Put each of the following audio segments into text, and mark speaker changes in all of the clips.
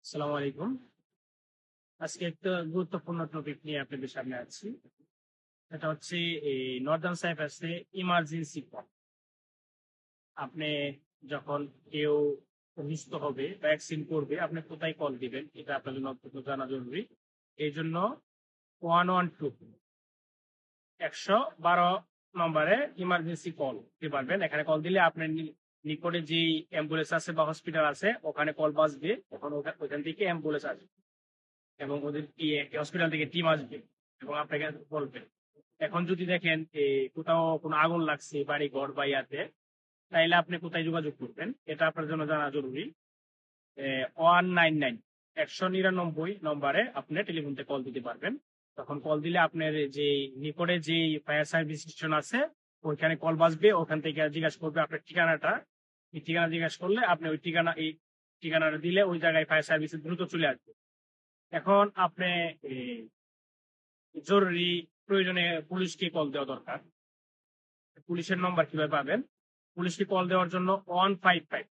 Speaker 1: আসসালামু আলাইকুম। আজকে একটা গুরুত্বপূর্ণ টপিক নিয়ে আপনাদের সামনে আছি। এটা হচ্ছে এই নর্দার্ন সাইপ্রাসে ইমার্জেন্সি কল আপনি যখন কেউ অসুস্থ হবে ভ্যাকসিন করবে, আপনি কোথায় কল দিবেন? এটা আপনার জন্য অত্যন্ত জানা জরুরি। এই জন্য ওয়ান ওয়ান টু একশো বারো নম্বরে ইমার্জেন্সি কল দিতে পারবেন। এখানে কল দিলে আপনার নি- নিকটে যে অ্যাম্বুলেন্স আছে বা হসপিটাল আছে, ওখানে কল বাজবে, তখন ওখা- ওখান থেকে অ্যাম্বুলেন্স আসবে এবং ওদের হসপিটাল থেকে টিম আসবে এবং আপনাকে বলবে। এখন যদি দেখেন কোথাও কোনো আগুন লাগছে বাড়ি ঘর বা ইয়াতে, তাইলে আপনি কোথায় যোগাযোগ করবেন? এটা আপনার জন্য জানা জরুরি। ওয়ান নাইন নাইন একশো নিরানব্বই নম্বরে আপনি টেলিফোনতে কল দিতে পারবেন। তখন কল দিলে আপনার যে, নিকটে যে ফায়ার সার্ভিস স্টেশন আছে, ওইখানে কল বাজবে, ওখান থেকে জিজ্ঞাসা করবে আপনার ঠিকানাটা এই ঠিকানা জিজ্ঞাসা করলে আপনি ওই ঠিকানা, এই ঠিকানাটা দিলে ওই জায়গায় ফায়ার সার্ভিস দ্রুত চলে আসবে। এখন আপনি জরুরি প্রয়োজনে পুলিশকে কল দেওয়া দরকার। পুলিশের নম্বর কীভাবে পাবেন? পুলিশকে কল দেওয়ার জন্য ওয়ান ফাইভ ফাইভ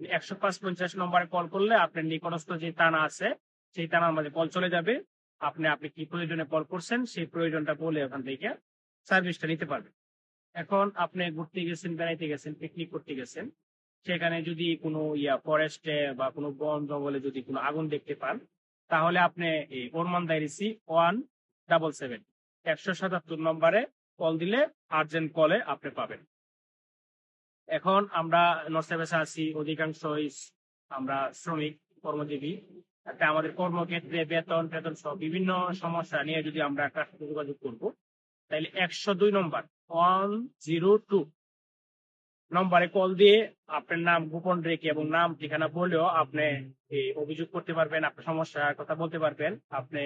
Speaker 1: একশো পাঁচ পঞ্চাশ নম্বরে কল করলে আপনার নিকটস্থ যে থানা আছে, সেই থানার মাঝে কল চলে যাবে। আপনি আপনি কি প্রয়োজনে কল করছেন, সেই প্রয়োজনটা বলে ওখান থেকে সার্ভিসটা নিতে পারবেন। এখন আপনি ঘুরতে গেছেন, বেড়াইতে গেছেন পিকনিক করতে গেছেন, সেখানে যদি কোনো ইয়া ফরেস্টে বা কোনো বন জঙ্গলে যদি কোনো আগুন দেখতে পান, তাহলে আপনি ওরমান দাইরিসি ওয়ান ডাবল সেভেন একশো সাতাত্তর নম্বরে কল দিলে আর্জেন্ট কলে আপনি পাবেন। এখন আমরা নর্থে আছি অধিকাংশ আমরা শ্রমিক, কর্মজীবী, একটা আমাদের কর্মক্ষেত্রে বেতন বেতন সহ বিভিন্ন সমস্যা নিয়ে যদি আমরা একটা যোগাযোগ করব, তাহলে একশো দুই নম্বর ওয়ান জিরো টু নম্বরে কল দিয়ে আপনার নাম, গোপন রেখে এবং নাম, ঠিকানা বলেও আপনি অভিযোগ করতে পারবেন, আপনার সমস্যার কথা বলতে পারবেন, আপনি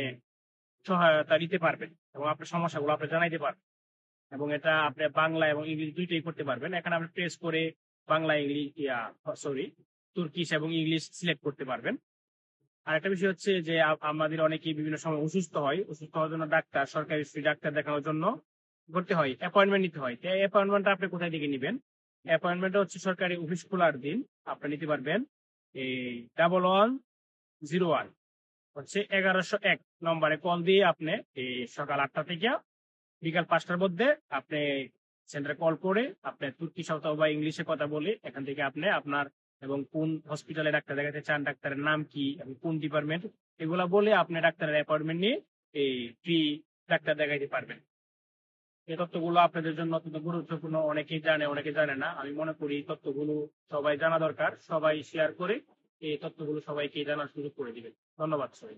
Speaker 1: সহায়তা দিতে পারবেন এবং আপনার সমস্যাগুলো আপনি জানাইতে পারবেন। এবং এটা আপনি বাংলা এবং ইংলিশ দুইটাই করতে পারবেন। এখানে আপনি প্রেস করে বাংলা, ইংলিশ সরি তুর্কিশ এবং ইংলিশ সিলেক্ট করতে পারবেন। আর একটা বিষয় হচ্ছে যে আমাদের অনেকেই বিভিন্ন সময় অসুস্থ হয়। অসুস্থ হওয়ার জন্য ডাক্তার, সরকারি ডাক্তার দেখানোর জন্য করতে হয় অ্যাপয়েন্টমেন্ট নিতে হয়। তো অ্যাপয়েন্টমেন্টটা আপনি কোথায় থেকে নেবেন? অ্যাপয়েন্টমেন্ট হচ্ছে সরকারি অফিস খোলার দিন। আপনি নিতে পারবেন এই ডাবল ওয়ান জিরো ওয়ান হচ্ছে এগারোশো এক নম্বরে কল দিয়ে আপনি এই সকাল আটটা থেকে বিকাল পাঁচটার মধ্যে আপনি সেন্টারে কল করে আপনি তুর্কি শব্দ বা ইংলিশে কথা বলে এখান থেকে আপনি আপনার এবং কোন হসপিটালে ডাক্তার দেখাতে চান, ডাক্তারের নাম কি এবং কোন ডিপার্টমেন্ট এগুলা বলে আপনি ডাক্তারের অ্যাপয়েন্টমেন্ট নিয়ে এই ফ্রি ডাক্তার দেখাইতে পারবেন। এই তথ্যগুলো আপনাদের জন্য অত্যন্ত গুরুত্বপূর্ণ। অনেকেই জানে, অনেকে জানে না। আমি মনে করি এই তথ্যগুলো সবাই জানা দরকার। সবাই শেয়ার করে এই তথ্যগুলো সবাইকে জানার সুযোগ করে দিবেন। ধন্যবাদ সবাই